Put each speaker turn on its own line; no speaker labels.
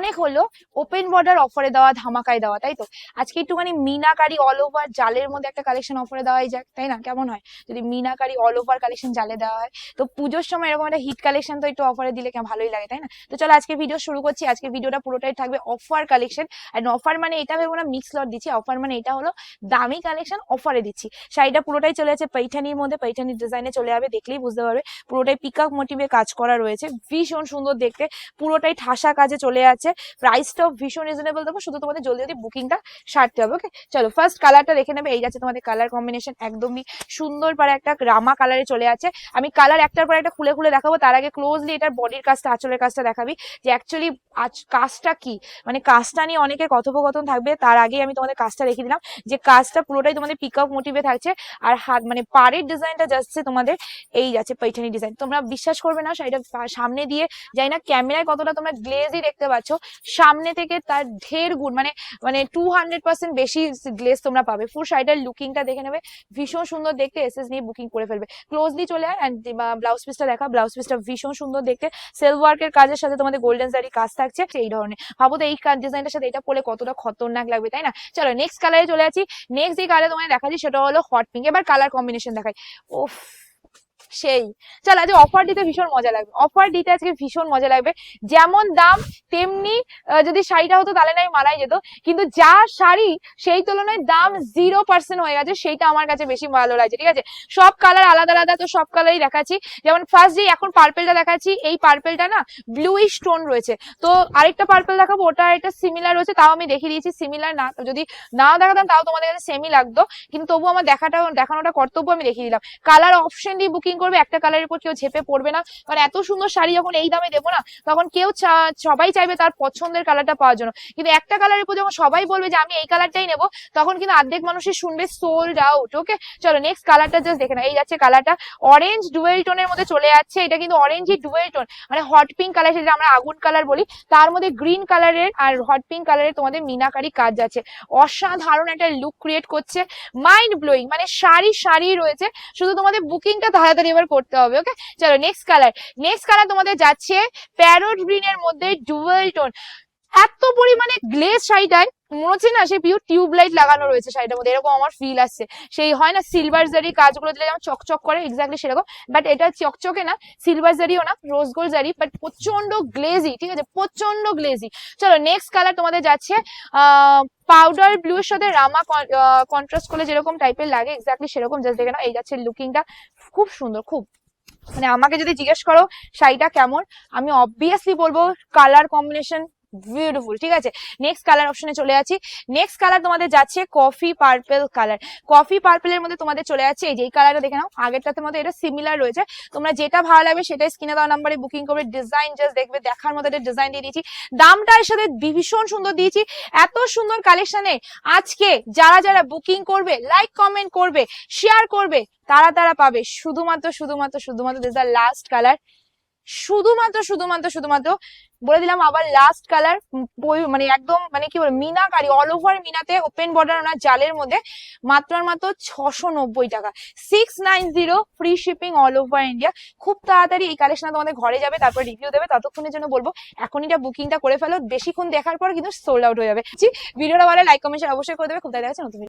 অনেক হলো। Open border অফারে দেওয়া, ধামাকায় দেওয়া, তাই তো? আজকে একটুখানি মিনাকারি অল ওভার জালের মধ্যে একটা কালেকশন অফারে দেওয়াই যাক, তাই না? কেমন হয়? যদি মিনাকারি অল ওভার কালেকশন জালে দেওয়া হয়। তো পুজোর সময় এরকম একটা হিট কালেকশন তো একটু অফারে দিলে ভালোই লাগে, তাই না? তো চলো আজকে ভিডিও শুরু করছি। আজকে ভিডিওটা পুরোটাই থাকবে অফার কালেকশন আর অফার মানে এটা ভেবো না মিক্স লট দিচ্ছি। অফার মানে এটা হলো দামি কালেকশন অফারে দিচ্ছি। শাড়িটা পুরোটাই চলে যাচ্ছে পৈঠানির মধ্যে। পৈঠানির ডিজাইনে চলে যাবে, দেখলেই বুঝতে পারবে। পুরোটাই পিকক মোটিভে কাজ করা রয়েছে। ভীষণ সুন্দর দেখতে। পুরোটাই ঠাসা কাজে চলে যাচ্ছে প্রাইসটাও ভীষণ রিজনেবল দেবো, শুধু তোমাদের জলদি জলদি বুকিংটা সারতে হবে ওকে চলো ফার্স্ট কালারটা দেখে নেবে, এই যাচ্ছে তোমাদের কালার কম্বিনেশন একদমই সুন্দর পারে একটা রামা কালারে চলে আছে। আমি কালার একটার পর একটা খুলে খুলে দেখাবো, তার আগে ক্লোজলি এটার বডির কাজটা, আঁচলের কাজটা দেখাবি, যে অ্যাকচুয়ালি আজ কাজটা কি? মানে কাজটা নিয়ে অনেকের কথোপকথন থাকবে, তার আগে আমি তোমাদের কাজটা রেখে দিলাম, যে কাজটা পুরোটাই তোমাদের পিক আপ মোটিভে থাকছে, আর হাত মানে পাড়ের ডিজাইনটা যাচ্ছে তোমাদের এই যাচ্ছে পৈঠানি ডিজাইন তোমরা বিশ্বাস করবে না শাড়িটা সামনে দিয়ে যাই না, ক্যামেরায় কতটা তোমরা গ্লেজই দেখতে পাচ্ছ সামনে থেকে তার ঢের গুণ মানে মানে টু হান্ড্রেড পার্সেন্ট বেশি গ্লেজ তোমরা পাবে। ফুল শাড়িটার লুকিংটা দেখে নেবে। ভীষণ সুন্দর দেখতে এসএস নিয়ে বুকিং করে ফেলবে। ক্লোজলি চলে আয় অ্যান্ড ব্লাউজ পিসটা দেখা। ব্লাউজ পিসটা ভীষণ সুন্দর দেখতে। সেলফ ওয়ার্কের কাজের সাথে তোমাদের গোল্ডেন জারি কাজ থাকছে এই ধরনের। ভাবো তো এই ডিজাইনটার সাথে এটা পরে কতটা খতরনাক লাগবে, তাই না? চলো নেক্সট কালারে চলে যাচ্ছি। নেক্সট যে কালার তোমায় দেখাচ্ছি, সেটা হলো হট পিঙ্ক এবার কালার কম্বিনেশন দেখাই। ওফ সেই। চল, আজকে অফার দিতে ভীষণ মজা লাগবে। অফার দিতে আজকে ভীষণ মজা লাগবে। যেমন দাম, তেমনি যদি শাড়িটা হতো তাহলে নাই মানাই যেত। কিন্তু যা শাড়ি, সেই তুলনায় দাম জিরো পার্সেন্ট হয়ে গেছে, সেইটা আমার কাছে বেশি ভালো লাগছে, ঠিক আছে? সব কালার আলাদা আলাদা, তো সব কালারই দেখাচ্ছি। যেমন ফার্স্ট যে এখন পার্পেলটা দেখাচ্ছি, এই পার্পেলটা না ব্লুই স্টোন রয়েছে। তো আরেকটা পার্পেল দেখাবো, ওটা একটা সিমিলার রয়েছে, তাও আমি দেখিয়ে দিয়েছি সিমিলার না, যদি নাও দেখাতাম তাও তোমাদের কাছে সেমি লাগতো। কিন্তু তবু আমার দেখাটা, দেখানোটা কর্তব্য আমি দেখিয়ে দিলাম। কালার অপশন দিয়ে বুকিং করবে, একটা কালারের উপর কেউ ঝেপে পড়বে না। কারণ এত সুন্দর শাড়ি যখন এই দামে দেবো না, তখন কেউ সবাই চাইবে তার পছন্দের কালারটা পাওয়ার জন্য। কিন্তু একটা কালারের উপর যখন সবাই বলবে যে, আমি এই কালারটাই নেব, তখন কিন্তু অর্ধেক মানুষই শুনবে সোল্ড আউট ওকে চলো নেক্সট কালারটা জাস্ট দেখে না এই যাচ্ছে কালারটা অরেঞ্জ ডুয়েল টোনের মধ্যে চলে যাচ্ছে। এটা কিন্তু অরেঞ্জই ডুয়েল টোন মানে হট পিঙ্ক কালার যেটা আমরা আগুন কালার বলি। তার মধ্যে গ্রিন কালারের আর হট পিঙ্ক কালারের তোমাদের মিনাকারি কাজ আছে। অসাধারণ একটা লুক ক্রিয়েট করছে। মাইন্ড ব্লোয়িং মানে শাড়ি শাড়ি রয়েছে। শুধু তোমাদের বুকিংটা তাড়াতাড়ি এবার করতে হবে ওকে চলো নেক্সট কালার নেক্সট কালার তোমাদের যাচ্ছে প্যারোট গ্রিনের মধ্যে ডুয়েল টোন এত পরিমাণে গ্লেজ শাড়িটায় মনে হচ্ছে না সে পিওর টিউব লাইট লাগানো রয়েছে শাড়িটার মধ্যে, এরকম আমার ফিল আসছে। সেই হয় না সিলভার জারি কাজগুলো দিলে যেমন চকচক করে এক্স্যাক্টলি সেরকম বাট এটা চকচকে না সিলভার জারিও না রোজ গোল্ড জারি বাট প্রচণ্ড গ্লেজি ঠিক আছে? প্রচণ্ড গ্লেজি চলো নেক্সট কালার তোমাদের যাচ্ছে পাউডার ব্লু এর সাথে রামা কন্ট্রাস্ট করলে যেরকম টাইপের লাগে এক্স্যাক্টলি সেরকম জাস্ট দেখে না এই যাচ্ছে লুকিংটা খুব সুন্দর, খুব। মানে আমাকে যদি জিজ্ঞেস করো, শাড়িটা কেমন, আমি অবভিয়াসলি বলব কালার কম্বিনেশন বিউটিফুল ঠিক আছে? নেক্সট কালার অপশনে চলে আছি। নেক্সট কালার তোমাদের যাচ্ছে কফি পার্পেল কালার কফি পার্পেলের মধ্যে তোমাদের চলে যাচ্ছে এই যে, এই কালারটা দেখে নাও। আগেরটাতে মধ্যে এটা সিমিলার রয়েছে। তোমরা যেটা ভালো লাগবে সেটাই স্ক্রিনে দেওয়া নাম্বারে বুকিং করবে। ডিজাইন জাস্ট দেখবে, দেখার মতো একটা ডিজাইন দিয়ে দিয়েছি। দামটা এর সাথে ভীষণ সুন্দর দিয়েছি। এত সুন্দর কালেকশনে আজকে যারা যারা বুকিং করবে লাইক কমেন্ট করবে শেয়ার করবে, তারা তারা পাবে। শুধুমাত্র শুধুমাত্র শুধুমাত্র দিস দ্য লাস্ট কালার শুধুমাত্র শুধুমাত্র শুধুমাত্র বলে দিলাম আবার লাস্ট কালার মানে একদম মানে কি বলে, মিনাকারি অল ওভার মিনাতে ওপেন বর্ডার ওনার জালের মধ্যে মাত্র আর মাত্র ছশো নব্বই টাকা। Six nine zero free shipping all over India খুব তাড়াতাড়ি এই কালেকশন তোমাদের ঘরে যাবে, তারপর রিভিউ দেবে, ততক্ষণের জন্য বলব এখন এটা বুকিংটা করে ফেলো, বেশিক্ষণ দেখার পর কিন্তু সোল্ড আউট হয়ে যাবে। ভিডিওটা ভালো লাইক কমেন্ট অবশ্যই করে দেবে, খুব তাড়াতাড়ি নতুন